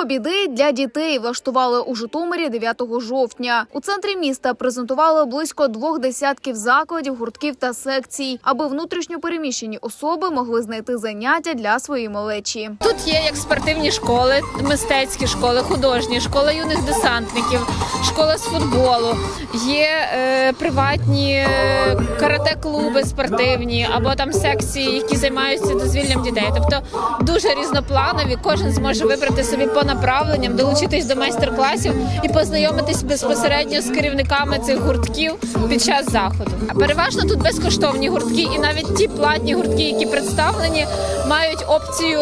Хобі для дітей влаштували у Житомирі 9 жовтня. У центрі міста презентували близько двох десятків закладів, гуртків та секцій, аби внутрішньо переміщені особи могли знайти заняття для своєї малечі. Тут є як спортивні школи, мистецькі школи, художні, школа юних десантників, школа з футболу, є е, приватні е, карате-клуби спортивні або там секції, які займаються дозвіллям дітей. Тобто дуже різнопланові. Кожен зможе вибрати собі по направленням, долучитись до майстер-класів і познайомитись безпосередньо з керівниками цих гуртків під час заходу. Переважно тут безкоштовні гуртки, і навіть ті платні гуртки, які представлені, мають опцію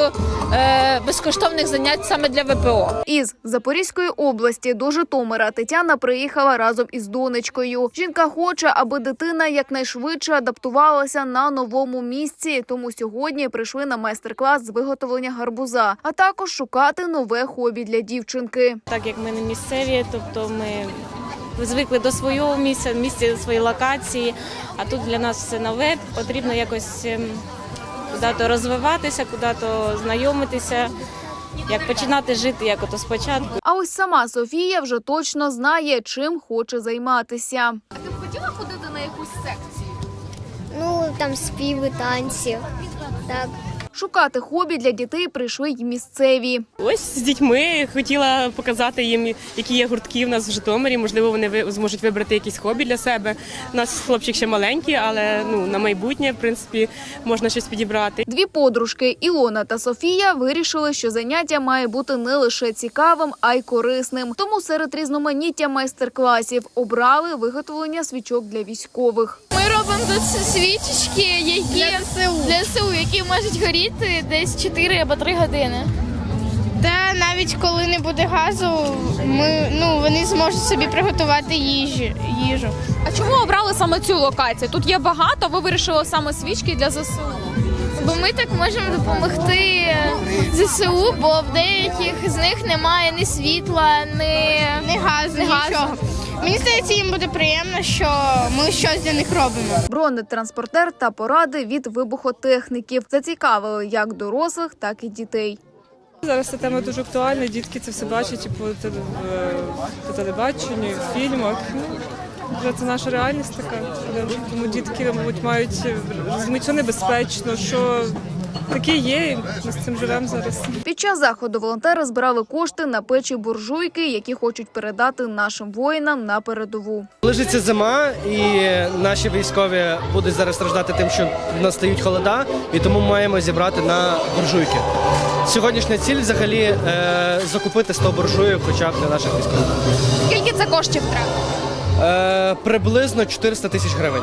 е, безкоштовних занять саме для ВПО. Із Запорізької області до Житомира Тетяна приїхала разом із донечкою. Жінка хоче, аби дитина якнайшвидше адаптувалася на новому місці. Тому сьогодні прийшли на майстер-клас з виготовлення гарбуза, а також шукати нове хобі для дівчинки. так як ми не місцеві, тобто ми звикли до свого місця, місця своєї локації. А тут для нас все нове. Потрібно якось ем, куди-то розвиватися, куди-то знайомитися, як починати жити, як ото спочатку. А ось сама Софія вже точно знає, чим хоче займатися. А ти хотіла ходити на якусь секцію? Ну, там співи, танці. Так. Шукати хобі для дітей прийшли й місцеві. Ось з дітьми хотіла показати їм, які є гуртки в нас в Житомирі. Можливо, вони ви- зможуть вибрати якісь хобі для себе. У нас хлопчик ще маленький, але ну на майбутнє, в принципі, можна щось підібрати. Дві подружки Ілона та Софія вирішили, що заняття має бути не лише цікавим, а й корисним. Тому серед різноманіття майстер-класів обрали виготовлення свічок для військових. Ми робимо тут свічечки, які для СУ, для СУ, які можуть горіти десь 4 або 3 години. Та навіть коли не буде газу, ми ну вони зможуть собі приготувати їжі, їжу. А чому обрали саме цю локацію? Тут є багато. Ви вирішили саме свічки для ЗСУ. Бо ми так можемо допомогти ЗСУ, бо в деяких з них немає ні світла, ні, Не газу, ні газу. нічого. Мені здається, їм буде приємно, що ми щось для них робимо. Бронетранспортер та поради від вибухотехніків зацікавили як дорослих, так і дітей. Зараз ця тема дуже актуальна. Дітки це все бачать і по, теле- по телебаченню, і в фільмах. Ну, вже це наша реальність така. Тому дітки, мабуть, мають розуміти, що небезпечно, що таке є, і ми з цим живемо зараз. Під час заходу волонтери збирали кошти на печі буржуйки, які хочуть передати нашим воїнам на передову. Ближиться зима, і наші військові будуть зараз страждати тим, що настають холода, і тому маємо зібрати на буржуйки. Сьогоднішня ціль взагалі е, закупити 100 буржуїв хоча б для наших військових. Скільки це коштів треба? Е, приблизно 400 тисяч гривень.